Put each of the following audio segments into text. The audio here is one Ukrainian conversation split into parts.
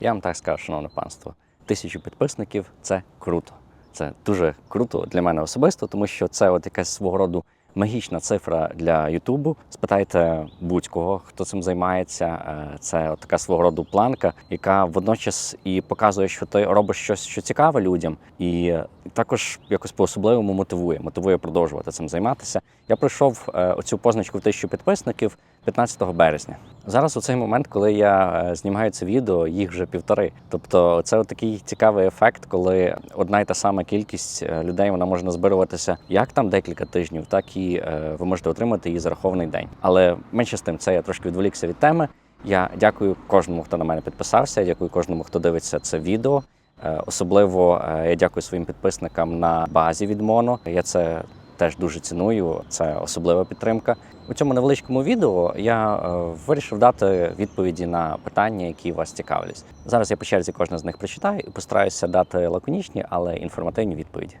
Я вам так скажу, шановне панство, тисячу підписників це круто. Це дуже круто для мене особисто, тому що це от якась свого роду магічна цифра для Ютубу. Спитайте будь-кого, хто цим займається. Е, Це от така свого роду планка, яка водночас і показує, що ти робиш щось, що цікаве людям, і також якось по-особливому мотивує, мотивує продовжувати цим займатися. Я пройшов е, оцю позначку в тисячу підписників 15 березня. Зараз у цей момент, коли я е, знімаю це відео, їх вже півтори. Тобто, це такий цікавий ефект, коли одна й та сама кількість е, людей вона може назбируватися як там декілька тижнів, так і ви можете отримати її зарахований день. Але менше з тим, це я трошки відволікся від теми. Я дякую кожному, хто на мене підписався. Дякую кожному, хто дивиться це відео. Е, Особливо е, я дякую своїм підписникам на базі від Моно. Я це теж дуже ціную. Це особлива підтримка. У цьому невеличкому відео я е, вирішив дати відповіді на питання, які вас цікавлять. Зараз я по черзі кожне з них прочитаю і постараюся дати лаконічні, але інформативні відповіді.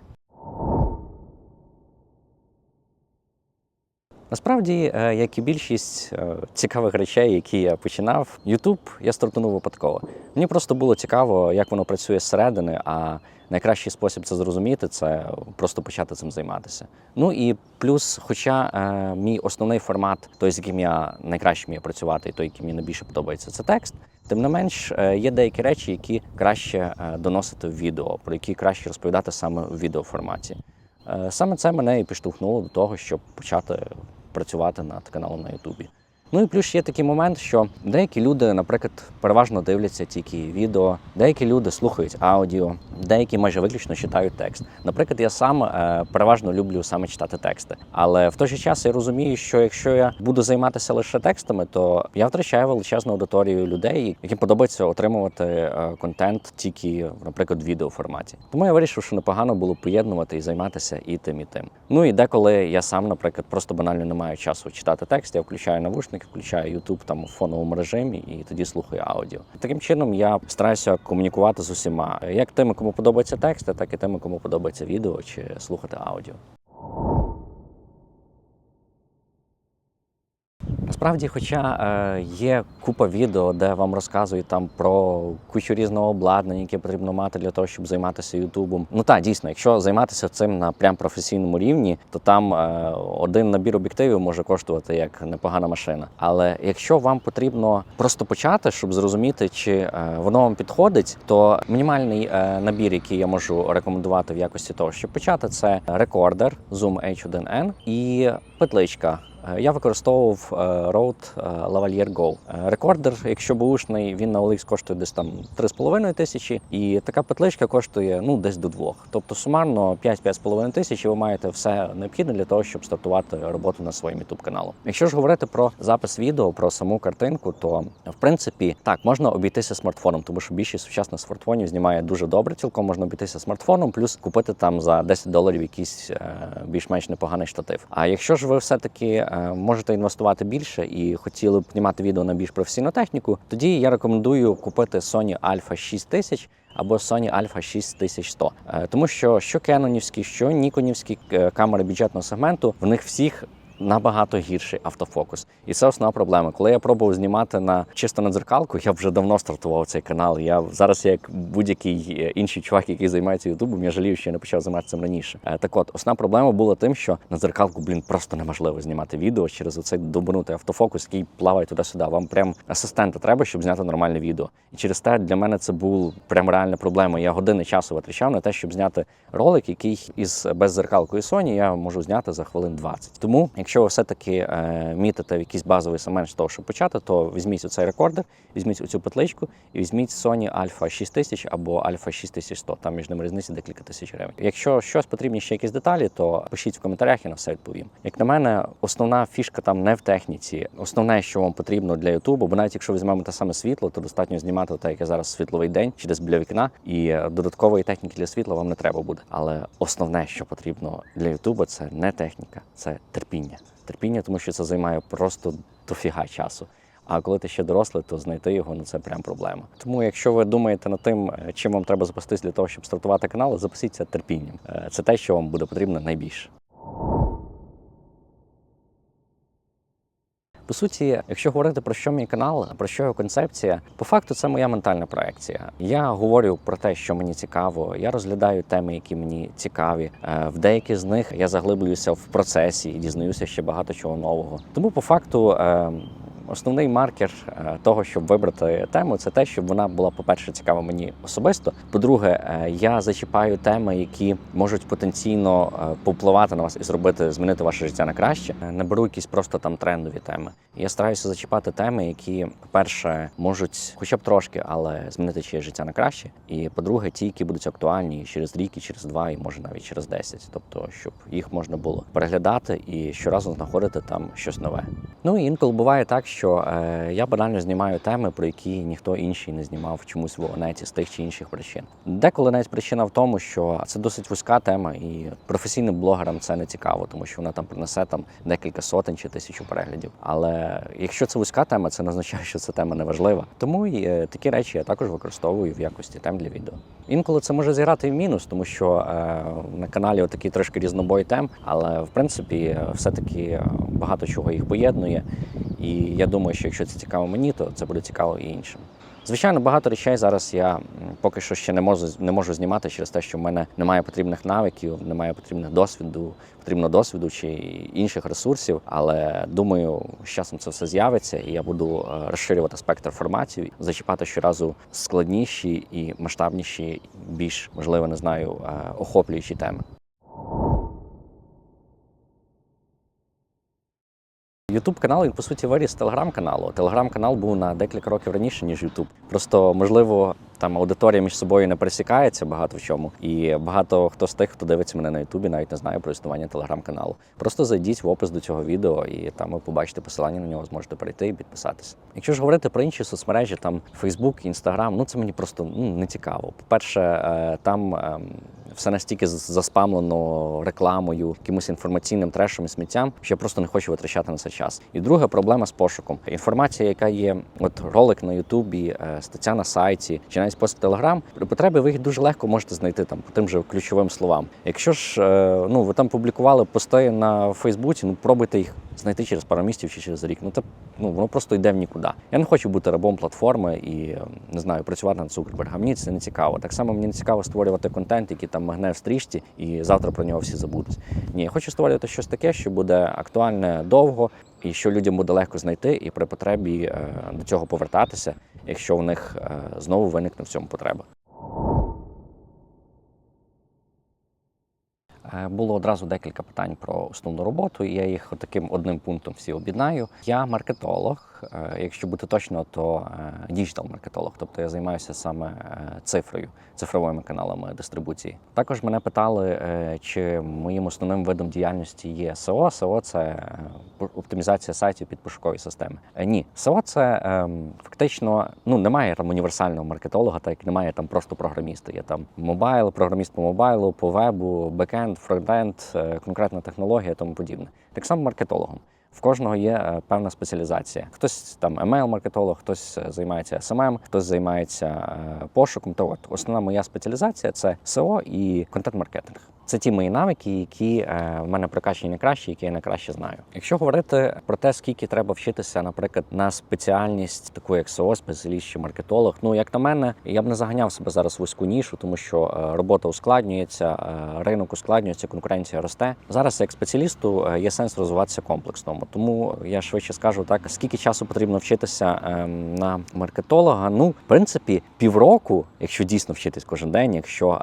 Насправді, е, як і більшість е, цікавих речей, які я починав, YouTube я стартанув випадково. Мені просто було цікаво, як воно працює зсередини, а найкращий спосіб це зрозуміти це просто почати цим займатися. Ну і плюс, хоча е, мій основний формат, той, з яким я найкраще вмію працювати, і той, який мені найбільше подобається, це текст. Тим не менш, е, є деякі речі, які краще доносити в відео, про які краще розповідати саме в відеоформаті. Саме це мене і підштовхнуло до того, щоб почати працювати над каналом на Ютубі. Ну і плюс є такий момент, що деякі люди, наприклад, переважно дивляться тільки відео, деякі люди слухають аудіо, деякі майже виключно читають текст. Наприклад, я сам е, переважно люблю саме читати тексти. Але в той же час я розумію, що якщо я буду займатися лише текстами, то я втрачаю величезну аудиторію людей, яким подобається отримувати е, контент тільки, наприклад, в відеоформаті. Тому я вирішив, що непогано було поєднувати і займатися і тим, і тим. Ну і деколи я сам, наприклад, просто банально не маю часу читати текст, я включаю навушники, включаю YouTube там у фоновому режимі і тоді слухаю аудіо. Таким чином я стараюся комунікувати з усіма, як тими, кому подобаються тексти, так і тими, кому подобається відео чи слухати аудіо. Насправді, хоча е, є купа відео, де вам розказують там про кучу різного обладнання, яке потрібно мати для того, щоб займатися Ютубом. Ну так, дійсно, якщо займатися цим на прям професійному рівні, то там е, один набір об'єктивів може коштувати як непогана машина. Але якщо вам потрібно просто почати, щоб зрозуміти, чи е, воно вам підходить, то мінімальний набір, який я можу рекомендувати в якості того, щоб почати, це рекордер Zoom H1N і петличка. Е, Я використовував е, Rode е, Lavalier Go. Рекордер, якщо бушний, він на OLX коштує десь там 3,5 тисячі, і така петличка коштує ну десь до двох. Тобто сумарно 5-5,5 тисяч, і ви маєте все необхідне для того, щоб стартувати роботу на своєму youtube каналу. Якщо ж говорити про запис відео, про саму картинку, то в принципі так можна обійтися смартфоном, тому що більшість сучасних смартфонів знімає дуже добре. Цілком можна обійтися смартфоном, плюс купити там за 10 доларів якийсь більш-менш непоганий штатив. А якщо ж ви все-таки е, можете інвестувати більше і хотіли б знімати відео на більш професійну техніку, тоді я рекомендую купити Sony Alpha 6000 або Sony Alpha 6100. Е, Тому що що кенонівські, що ніконівські е, камери бюджетного сегменту, в них всіх набагато гірший автофокус. І це основна проблема. Коли я пробував знімати на чисто на дзеркалку, я вже давно стартував цей канал. Я зараз, як будь-який е, інший чувак, який займається ютубом, я жалію, що я не почав займатися цим раніше. Е, Так от, основна проблема була тим, що на дзеркалку, блін, просто неможливо знімати відео через оцей добанутий автофокус, який плаває туди-сюди. Вам прям асистента треба, щоб зняти нормальне відео. І через те для мене це був прям реальна проблема. Я години часу витрачав на те, щоб зняти ролик, який із беззеркалкою Sony я можу зняти за хвилин 20. Тому, якщо ви все-таки е, мітите якийсь базовий сегмент з того, щоб почати, то візьміть оцей рекордер, візьміть оцю петличку і візьміть Sony Alpha 6000 або Alpha 6100. Там між ними різниця декілька тисяч гривень. Якщо щось потрібні ще якісь деталі, то пишіть в коментарях, я на все відповім. Як на мене, основна фішка там не в техніці. Основне, що вам потрібно для Ютубу, бо навіть якщо візьмемо те саме світло, то достатньо знімати так, як я зараз світловий день чи десь біля вікна, і додаткової техніки для світла вам не треба буде. Але основне, що потрібно для Ютуба, це не техніка, це терпіння. Терпіння, тому що це займає просто дофіга часу. А коли ти ще дорослий, то знайти його ну це прям проблема. Тому, якщо ви думаєте над тим, е, чим вам треба запастись для того, щоб стартувати канал, запасіться терпінням. Е, Це те, що вам буде потрібно найбільше. По суті, якщо говорити про що мій канал, про що його концепція, по факту це моя ментальна проекція. Я говорю про те, що мені цікаво. Я розглядаю теми, які мені цікаві. Е, В деякі з них я заглиблююся в процесі і дізнаюся ще багато чого нового. Тому по факту. Основний маркер е, того, щоб вибрати тему, це те, щоб вона була, по-перше, цікава мені особисто. По-друге, е, я зачіпаю теми, які можуть потенційно е, повпливати на вас і зробити змінити ваше життя на краще. Не беру якісь просто там трендові теми. Я стараюся зачіпати теми, які, по-перше, можуть, хоча б трошки, але змінити чиє життя на краще. І по-друге, ті, які будуть актуальні через рік, і через два, і може навіть через 10. Тобто, щоб їх можна було переглядати і щоразу знаходити там щось нове. Ну і інколи буває так, що е, я банально знімаю теми, про які ніхто інший не знімав чомусь в онеті з тих чи інших причин. Деколи навіть причина в тому, що це досить вузька тема, і професійним блогерам це не цікаво, тому що вона там принесе там декілька сотень чи тисячу переглядів. Але якщо це вузька тема, це не означає, що ця тема не важлива. Тому і е, такі речі я також використовую в якості тем для відео. Інколи це може зіграти в мінус, тому що е, на каналі отакий трошки різнобой тем, але в принципі е, все-таки багато чого їх поєднує. І я думаю, що якщо це цікаво мені, то це буде цікаво і іншим. Звичайно, багато речей зараз я поки що ще не можу не можу знімати через те, що в мене немає потрібних навиків, немає потрібних досвіду, потрібно досвіду чи інших ресурсів. Але думаю, з часом це все з'явиться, і я буду е, розширювати спектр форматів, зачіпати щоразу складніші і масштабніші, більш можливо, не знаю, е, охоплюючі теми. Ютуб канал він по суті виріс з телеграм-каналу. Телеграм-канал був на декілька років раніше, ніж Ютуб. Просто можливо. Там аудиторія між собою не пересікається багато в чому, і багато хто з тих, хто дивиться мене на Ютубі, навіть не знає про існування телеграм-каналу. Просто зайдіть в опис до цього відео, і там ви побачите посилання на нього, зможете перейти і підписатися. Якщо ж говорити про інші соцмережі, там Facebook, Instagram, ну це мені просто ну, не цікаво. По-перше, е, там ем, все настільки заспамлено рекламою, якимось інформаційним трешем і сміттям, що я просто не хочу витрачати на це час. І друга проблема з пошуком. Інформація, яка є, от ролик на Ютубі, е, стаття на сайті чи навіть пост в Телеграм, при потребі ви їх дуже легко можете знайти там по тим же ключовим словам. Якщо ж е, ну ви там публікували пости на Фейсбуці, ну пробуйте їх знайти через пару місяців чи через рік. Ну це ну воно просто йде в нікуди. Я не хочу бути рабом платформи і е, не знаю, працювати над Цукербергом. Мені це не цікаво. Так само мені не цікаво створювати контент, який там магне в стрічці, і завтра про нього всі забудуть. Ні, я хочу створювати щось таке, що буде актуальне довго, і що людям буде легко знайти, і при потребі е, до цього повертатися, якщо у них е, знову виникне в цьому потреба. Було одразу декілька питань про основну роботу, і я їх таким одним пунктом всі об'єднаю. Я маркетолог. е, Якщо бути точно, то діджитал-маркетолог, тобто я займаюся саме е, цифрою, цифровими каналами дистрибуції. Також мене питали, е, чи моїм основним видом діяльності є SEO. SEO – це е, оптимізація сайтів під пошукові системи. Е, Ні, SEO – це ем, фактично ну немає там універсального маркетолога, так як немає там просто програміста. Є там мобайл, програміст по мобайлу, по вебу, бекенд, фронтенд, е, конкретна технологія, і тому подібне. Так само маркетологом. В кожного є е, певна спеціалізація. Хтось там email-маркетолог, хтось е, займається SMM, хтось займається е, пошуком. То от основна моя спеціалізація це SEO і контент-маркетинг. Це ті мої навики, які е, в мене прокачені найкраще, які я найкраще знаю. Якщо говорити про те, скільки треба вчитися, наприклад, на спеціальність таку як SEO, спеціаліст чи маркетолог, ну як на мене, я б не заганяв себе зараз в вузьку нішу, тому що е, робота ускладнюється, е, ринок ускладнюється, конкуренція росте. Зараз як спеціалісту є сенс розвиватися комплексно. Тому я швидше скажу так, скільки часу потрібно вчитися ем, на маркетолога. Ну, в принципі, півроку, якщо дійсно вчитись кожен день, якщо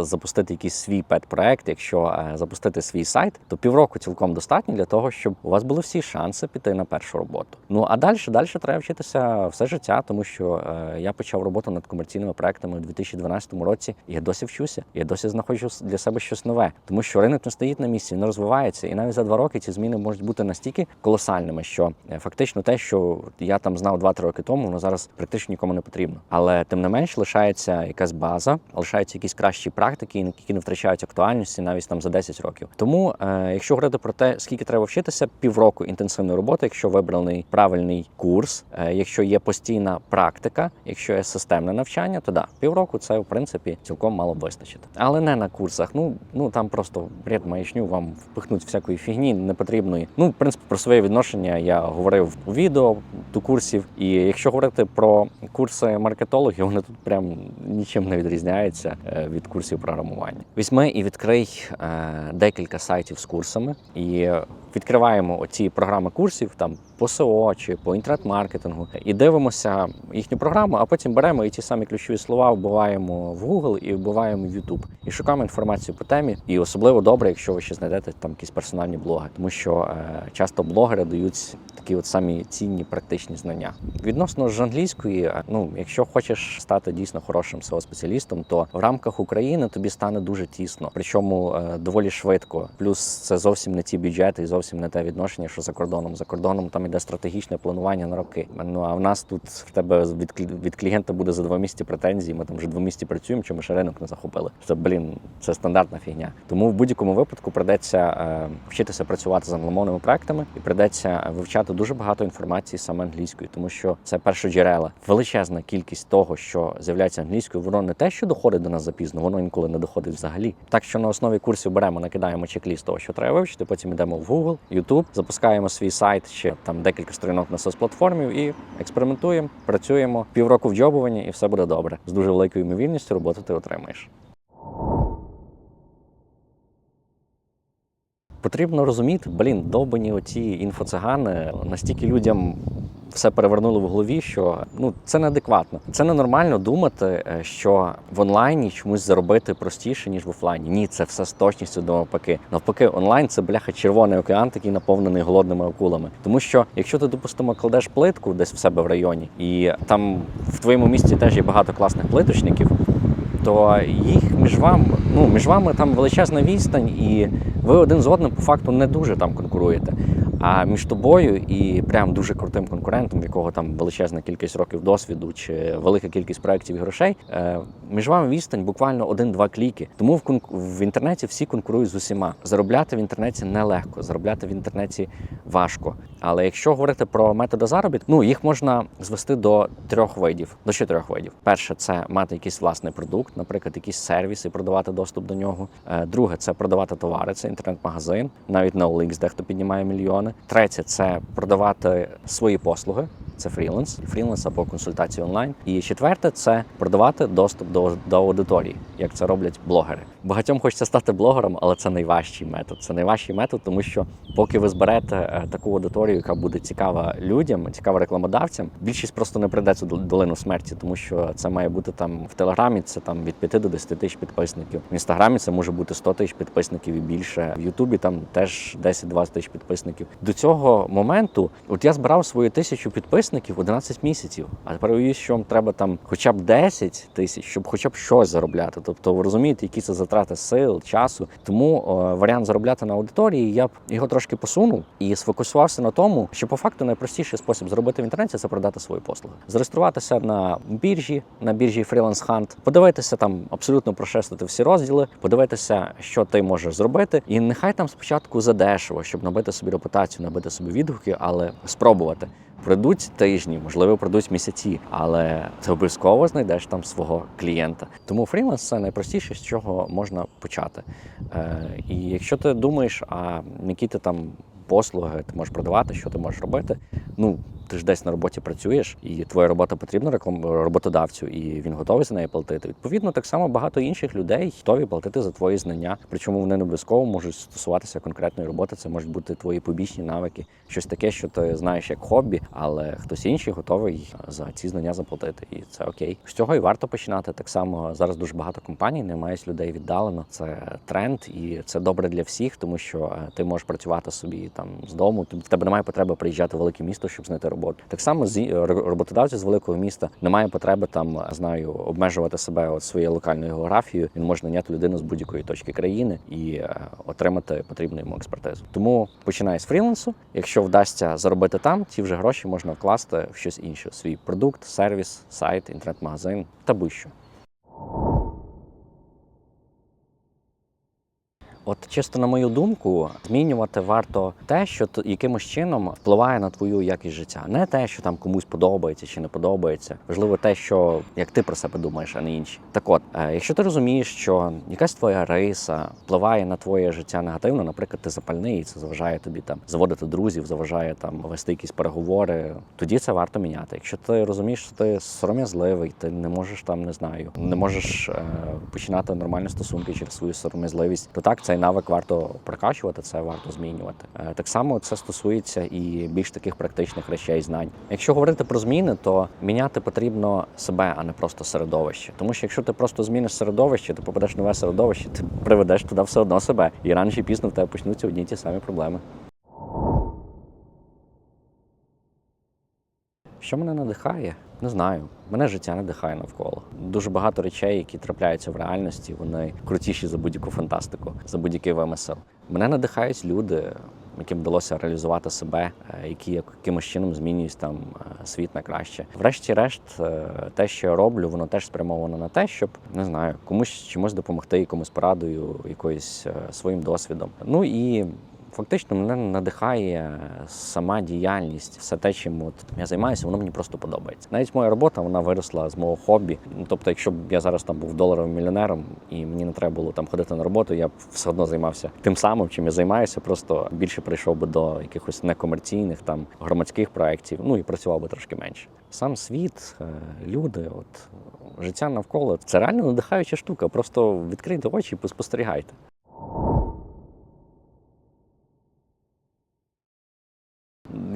запустити якийсь свій пет-проект, якщо е, запустити свій сайт, то півроку цілком достатньо для того, щоб у вас були всі шанси піти на першу роботу. Ну а далі, далі треба вчитися все життя, тому що е, я почав роботу над комерційними проектами у 2012 році, і я досі вчуся. Я досі знаходжу для себе щось нове, тому що ринок не стоїть на місці, він розвивається, і навіть за два роки ці зміни можуть бути настільки колосальними, що е, фактично те, що я там знав 2-3 роки тому, воно зараз практично нікому не потрібно. Але тим не менш лишається якась база, лишаються якісь кращі практики, які не втрачають актуальності навіть там за 10 років. Тому, е, якщо говорити про те, скільки треба вчитися, півроку інтенсивної роботи, якщо вибраний правильний курс, е, якщо є постійна практика, якщо є системне навчання, то да, півроку це в принципі цілком мало б вистачити. Але не на курсах. Ну ну там просто бред маячню вам впихнуть всякої фігні непотрібної. Ну, в принципі, про своє відношення я говорив у відео до курсів. І якщо говорити про курси маркетологів, вони тут прям нічим не відрізняються е, від курсів програмування. Візьми і відкрий е, декілька сайтів з курсами. І відкриваємо оці програми курсів там по СО чи по інтернет-маркетингу і дивимося їхню програму, а потім беремо і ті самі ключові слова вбиваємо в Google і вбиваємо в YouTube. І шукаємо інформацію по темі. І особливо добре, якщо ви ще знайдете там якісь персональні блоги, тому що е, часто блогери дають такі от самі цінні практичні знання. Відносно ж англійської, е, ну якщо хочеш стати дійсно хорошим SEO спеціалістом, то в рамках України тобі стане дуже тісно, причому е, доволі швидко. Плюс це зовсім не ті бюджети і зовсім не те відношення, що за кордоном. За кордоном там іде стратегічне планування на роки. Ну а в нас тут в тебе від, від клієнта буде за два місяці претензії. Ми там вже два місяці працюємо, чому ще ринок не захопили. Це блін, це стандартна фігня. Тому в будь-якому випадку придеться е, вчитися працювати з англомовними проектами і придеться вивчати дуже багато інформації саме англійською, тому що це першоджерела. Величезна кількість того, що з'являється англійською, воно не те, що доходить до нас запізно, воно інколи не доходить взагалі. Так що на основі курсів беремо, накидаємо чек-ліст того, що треба вивчити. Потім йдемо в Google, YouTube, запускаємо свій сайт ще там декілька сторінок на соцплатформі і експериментуємо, працюємо півроку в джобуванні, і все буде добре. З дуже великою ймовірністю роботу ти отримаєш. Потрібно розуміти, блін, довбані оці інфоцигани настільки людям все перевернули в голові, що ну це неадекватно. Це ненормально думати, е, що в онлайні чомусь заробити простіше ніж в офлайні. Ні, це все з точністю до навпаки. Навпаки, онлайн це бляха червоний океан, такий наповнений голодними акулами. Тому що якщо ти допустимо кладеш плитку десь в себе в районі, і там в твоєму місті теж є багато класних плиточників. То їх між вами, ну між вами там величезна відстань, і ви один з одним по факту не дуже там конкуруєте. А між тобою і прям дуже крутим конкурентом, в якого там величезна кількість років досвіду чи велика кількість проєктів і грошей, е, між вами відстань буквально один-два кліки. Тому в кон- в інтернеті всі конкурують з усіма. Заробляти в інтернеті нелегко, заробляти в інтернеті важко. Але якщо говорити про методи заробітку, ну їх можна звести до трьох видів, до чотирьох видів. Перше це мати якийсь власний продукт, наприклад, якийсь сервіс і продавати доступ до нього. Е, Друге це продавати товари, це інтернет-магазин, навіть на OLX, дехто піднімає мільйони. Третє це продавати свої послуги. Це фріланс, фріланс або консультації онлайн. І четверте це продавати доступ до, до аудиторії, як це роблять блогери. Багатьом хочеться стати блогером, але це найважчий метод. Це найважчий метод, тому що поки ви зберете е, таку аудиторію, яка буде цікава людям, цікава рекламодавцям, більшість просто не прийде цю долину смерті, тому що це має бути там в телеграмі. Це там від 5 до 10 тисяч підписників. В інстаграмі це може бути 100 тисяч підписників і більше. В Ютубі там теж 10-20 тисяч підписників. До цього моменту, от я збирав свою тисячу підписників 11 місяців. А тепер уявіть, що вам треба там хоча б 10 тисяч, щоб хоча б щось заробляти. Тобто ви розумієте, які це затрати сил, часу. Тому о, варіант заробляти на аудиторії я б його трошки посунув і сфокусувався на тому, що по факту найпростіший спосіб зробити в інтернеті це продати свої послуги, зареєструватися на біржі, на біржі Freelance Hunt, подивитися там абсолютно прошестити всі розділи, подивитися, що ти можеш зробити, і нехай там спочатку задешево, щоб набити собі репутацію, набити собі відгуки, але спробувати. Пройдуть тижні, можливо, пройдуть місяці, але ти обов'язково знайдеш там свого клієнта. Тому фріланс це найпростіше, з чого можна почати. Е, і якщо ти думаєш, а які ти там послуги ти можеш продавати, що ти можеш робити, ну ти ж десь на роботі працюєш, і твоя робота потрібна реклам... роботодавцю, і він готовий за неї платити. Відповідно, так само багато інших людей готові платити за твої знання. Причому вони не обов'язково можуть стосуватися конкретної роботи. Це можуть бути твої побічні навики, щось таке, що ти знаєш як хобі, але хтось інший готовий за ці знання заплатити. І це окей. З цього і варто починати. Так само зараз дуже багато компаній, немає людей віддалено. Це тренд, і це добре для всіх, тому що е, ти можеш працювати собі там з дому. В тебе немає потреби приїжджати в велике місто, щоб знайти роботу. Так само з роботодавця роботодавці з великого міста немає потреби там знаю обмежувати себе от своєю локальною географією. Він може наняти людину з будь-якої точки країни і е, отримати потрібну йому експертизу. Тому починай з фрілансу. Якщо вдасться заробити там, ті вже гроші можна вкласти в щось інше: свій продукт, сервіс, сайт, інтернет-магазин та будь-що. От чисто на мою думку, змінювати варто те, що якимось чином впливає на твою якість життя. Не те, що там комусь подобається чи не подобається. Важливо те, що як ти про себе думаєш, а не інші. Так от, е, якщо ти розумієш, що якась твоя риса впливає на твоє життя негативно, наприклад, ти запальний, і це заважає тобі там заводити друзів, заважає там вести якісь переговори, тоді це варто міняти. Якщо ти розумієш, що ти сором'язливий, ти не можеш там, не знаю, не можеш е, починати нормальні стосунки через свою сором'язливість, то так навик варто прокачувати, це варто змінювати. Е, так само це стосується і більш таких практичних речей, знань. Якщо говорити про зміни, то міняти потрібно себе, а не просто середовище. Тому що якщо ти просто зміниш середовище, ти попадеш в нове середовище, ти приведеш туди все одно себе, і рано чи пізно в тебе почнуться одні ті самі проблеми. Що мене надихає? Не знаю. Мене життя надихає навколо. Дуже багато речей, які трапляються в реальності, вони крутіші за будь-яку фантастику, за будь-який вимисел. Мене надихають люди, яким вдалося реалізувати себе, е, які якимось чином змінюють там е, світ на краще. Врешті-решт, е, те, що я роблю, воно теж спрямовано на те, щоб не знаю, комусь чимось допомогти, якомусь порадою, якоюсь своїм досвідом. Ну і Фактично мене надихає сама діяльність, все те, чим от я займаюся, воно мені просто подобається. Навіть моя робота вона виросла з мого хобі. Ну, Тобто, якщо б я зараз там був доларовим мільйонером і мені не треба було там ходити на роботу, я б все одно займався тим самим, чим я займаюся. Просто більше прийшов би до якихось некомерційних там громадських проєктів, ну і працював би трошки менше. Сам світ, е, люди, от життя навколо це реально надихаюча штука. Просто відкрийте очі і поспостерігайте.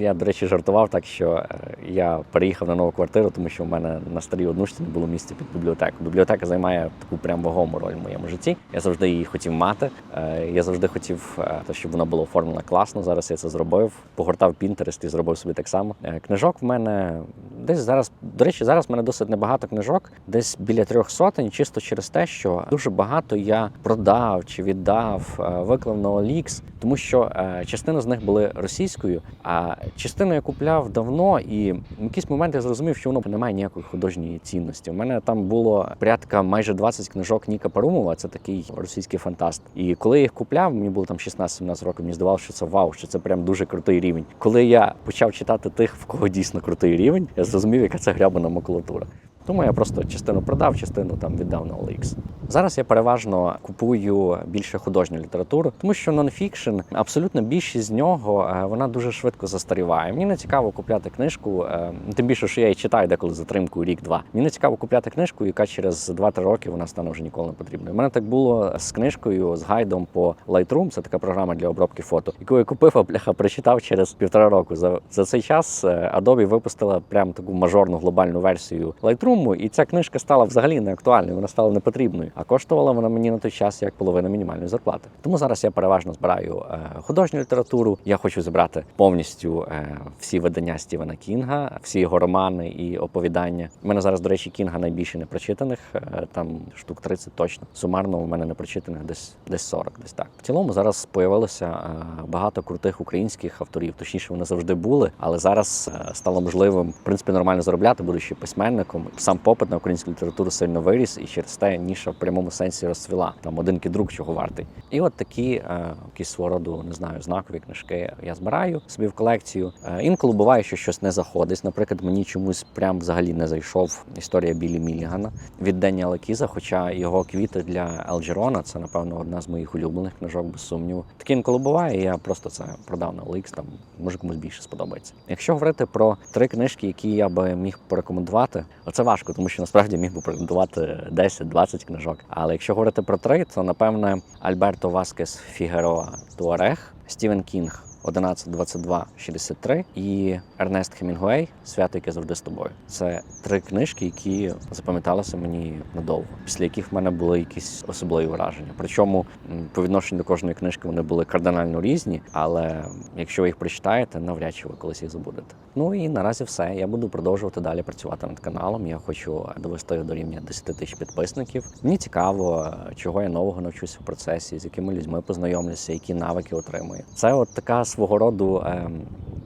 Я, до речі, жартував так, що е, я переїхав на нову квартиру, тому що в мене на старій однушці не було місця під бібліотеку. Бібліотека займає таку прям вагому роль в моєму житті. Я завжди її хотів мати. Е, Я завжди хотів, е, щоб вона була оформлена класно. Зараз я це зробив. Погортав Pinterest і зробив собі так само. Книжок в мене десь зараз, до речі, зараз в мене досить небагато книжок, десь біля трьох сотень, чисто через те, що дуже багато я продав чи віддав, виклав на OLX, тому що частина з них були російською, а частину я купляв давно, і в якийсь момент я зрозумів, що воно не має ніякої художньої цінності. У мене там було порядка майже 20 книжок Ніка Парумова, це такий російський фантаст. І коли я їх купляв, мені було там 16-17 років, мені здавалося, що це вау, що це прям дуже крутий рівень. Коли я почав читати тих, в кого дійсно крутий рівень, я зрозумів, яка це грябана макулатура. Тому я просто частину продав, частину там віддав на OLX. Зараз я переважно купую більше художню літературу, тому що нонфікшн, абсолютно більшість з нього е, вона дуже швидко застаріває. Мені не цікаво купляти книжку, е, тим більше, що я її читаю деколи затримкою рік-два. Мені не цікаво купляти книжку, яка через 2-3 роки вона стане вже ніколи не потрібною. У мене так було з книжкою, з гайдом по Lightroom, це така програма для обробки фото, яку я купив, а бляха прочитав через півтора року. За, за цей час е, Adobe випустила прям таку мажорну глобальну версію Lightroom, і ця книжка стала взагалі не актуальною, вона стала непотрібною. А коштувала вона мені на той час як половина мінімальної зарплати. Тому зараз я переважно збираю е, художню літературу. Я хочу зібрати повністю е, всі видання Стівена Кінга, всі його романи і оповідання. У мене зараз, до речі, Кінга найбільше не прочитаних, е, там штук 30 точно. Сумарно у мене не прочитаних десь десь 40, десь так. В цілому зараз появилося багато крутих українських авторів. Точніше, вони завжди були, але зараз стало можливим в принципі нормально заробляти, будучи письменником. Сам попит на українську літературу сильно виріс, і через те ніша в прямому сенсі розцвіла. Там один кідрук чого вартий. І от такі е, якісь свого роду, не знаю, знакові книжки я збираю собі в колекцію. Е, інколи буває, що щось не заходить. Наприклад, мені чомусь прям взагалі не зайшов історія Білі Мілігана від Деніела Кіза, хоча його квіти для Елджерона це, напевно, одна з моїх улюблених книжок, без сумніву. Таке інколи буває, я просто це продав на OLX, там може комусь більше сподобається. Якщо говорити про три книжки, які я би міг порекомендувати, оце важко, тому що насправді міг би презентувати 10-20 книжок. Але якщо говорити про три, то напевне Альберто Васкес Фігероа Туарег, Стівен Кінг 11.22.63 і Ернест Хемінгуей Свято, яке завжди з тобою. Це три книжки, які запам'яталися мені надовго, після яких в мене були якісь особливі враження. Причому по відношенню до кожної книжки вони були кардинально різні, але якщо ви їх прочитаєте, навряд чи ви колись їх забудете. Ну і наразі все. Я буду продовжувати далі працювати над каналом. Я хочу довести до рівня 10 тисяч підписників. Мені цікаво, чого я нового навчуся в процесі, з якими людьми познайомлюся, які навики отримую. Це от така свого роду. ем,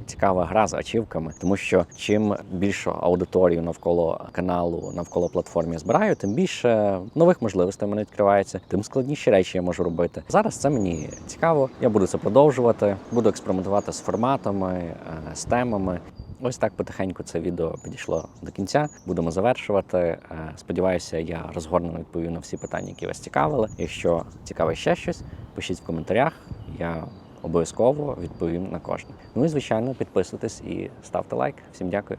цікава гра з ачівками, тому що чим більшу аудиторію навколо каналу, навколо платформи збираю, тим більше нових можливостей мене відкривається, тим складніші речі я можу робити. Зараз це мені цікаво. Я буду це продовжувати, буду експериментувати з форматами, е, з темами. Ось так потихеньку це відео підійшло до кінця. Будемо завершувати. Е, Сподіваюся, я розгорнено відповів на всі питання, які вас цікавили. Якщо цікаве ще щось, пишіть в коментарях. Я обов'язково відповім на кожне. Ну і звичайно, підписуйтесь і ставте лайк. Всім дякую.